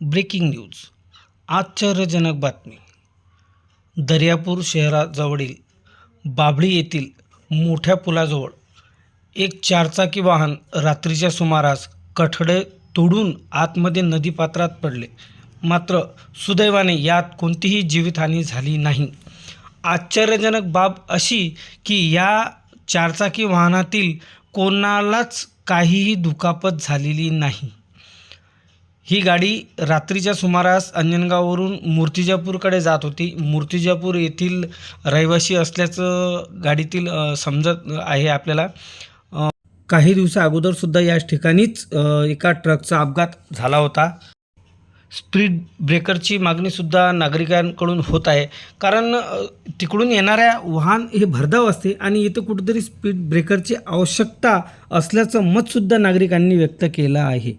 Breaking news. आश्चर्यजनक बातमी. दर्यापूर शहराजवळील बाभळी येथील मोठ्या पुलाजवळ एक चारचाकी वाहन रात्रीच्या सुमारास कठडे तोडून आतमध्ये नदीपात्रात पडले. मात्र सुदैवाने यात कोणतीही जीवितहानी झाली नाही. आश्चर्यजनक बाब अशी की या चारचाकी वाहनातील कोणालाच काहीही दुखापत झालेली नाही. ही गाडी रात्रीच्या सुमारास अंजनगाववरून मूर्तिजापूरकडे जात होती. मूर्तिजापूर येथील रहिवासी असल्याचं गाडीतील समजत आहे आपल्याला. काही दिवसा अगोदरसुद्धा याच ठिकाणीच एका ट्रकचा अपघात झाला होता. स्पीड ब्रेकरची मागणीसुद्धा नागरिकांकडून होत आहे. कारण तिकडून येणाऱ्या वाहन हे भरधाव असते आणि इथं कुठेतरी स्पीड ब्रेकरची आवश्यकता असल्याचं मतसुद्धा नागरिकांनी व्यक्त केलं आहे.